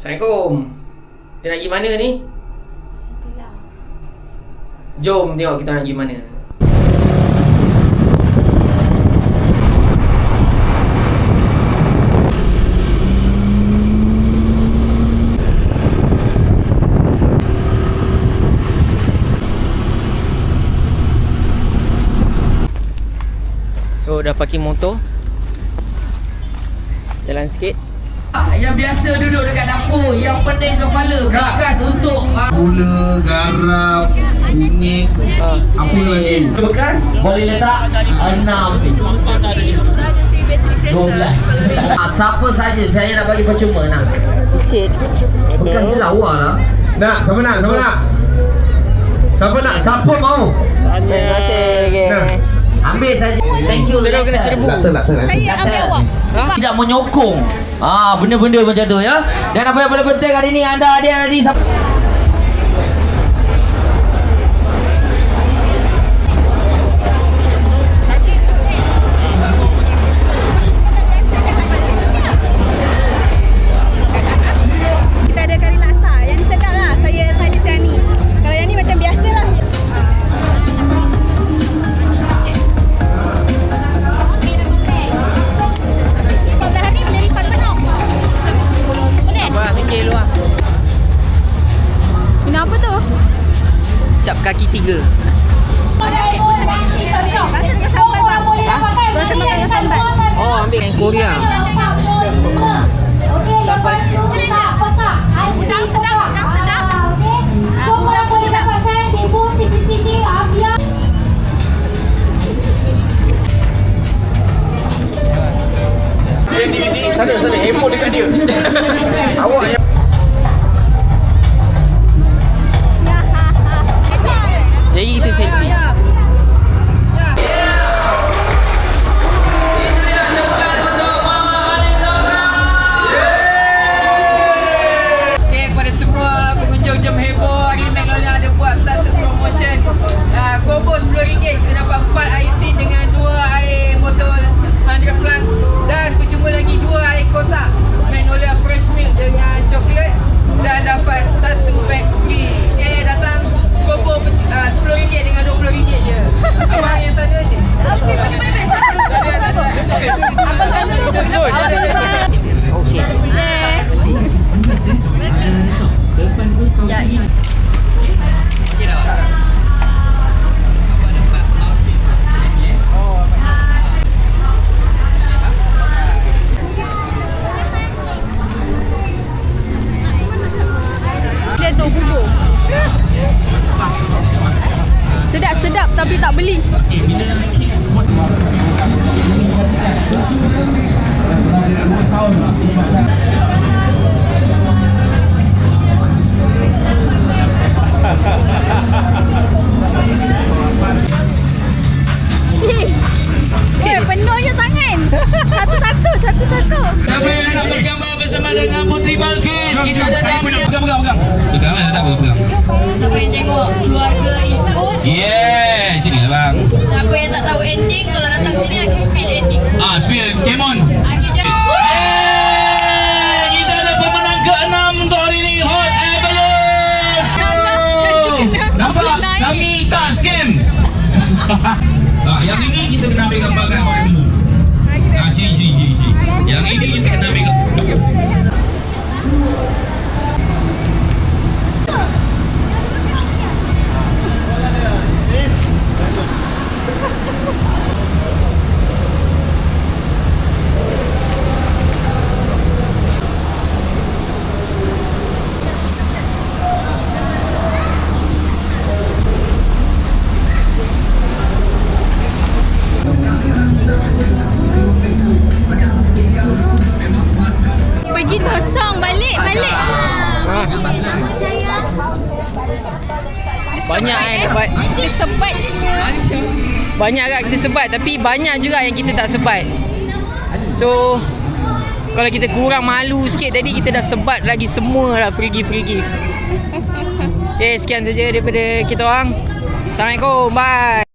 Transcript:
Assalamualaikum. Kita nak pergi mana ni? Itulah. Jom tengok kita nak pergi mana. So dah parking motor Jalan sikit Yang biasa duduk dekat dapur Yang pening kepala Bekas untuk ah, Gula, garam, kunyit, ha. apa lagi? Bekas? Boleh letak enam Kita ada free battery kereta. Dua belas Kalau ready. Ah, Siapa saja saya nak bagi percuma nak Cik Bekas ni lawa lah Nak, siapa nak? Siapa nak? Siapa nak? Siapa mau? Terima kasih okay. Nah. Ambil saja Thank you Tolong kena seribu. Lakter, lakter, lakter. Saya ambil awak. Sebab Tidak menyokong Ah, benda-benda macam tu ya. Dan apa yang paling penting hari ni anda ada di Cap kaki tiga. Rasa makan. Oh ambil yang Korea Sedap-sedap tapi tak beli. Eh, penuhnya tangan. Satu-satu, satu-satu. Siapa yang nak bergambar bersama dengan Putri Balkis? Kita ada yang pegang, pegang, pegang. Pegang lah, tak apa, pegang. Siapa yang tengok keluarga itu, Yeah, sini lah bang. siapa yang tak tahu ending, kalau datang sini aku spill ending. Ah, spill, Kemon. Aku jadi Yeay, kita ada pemenang ke-6 untuk hari ini, Hot Air Balloon. Nampak? Kami tak scam. ah, yang ini kita kena ambil gambar kan orang dulu. Ah, sini, sini, sini. Yang ini kita kena ambil gambar. Banyak eh dapat. Dia sebat semua. Banyak agak kita sebat Tapi banyak juga yang kita tak sebat. So Kalau kita kurang malu sikit Tadi kita dah sebat lagi semua lah Free gift, free gift. Okay sekian saja daripada kita orang. Assalamualaikum Bye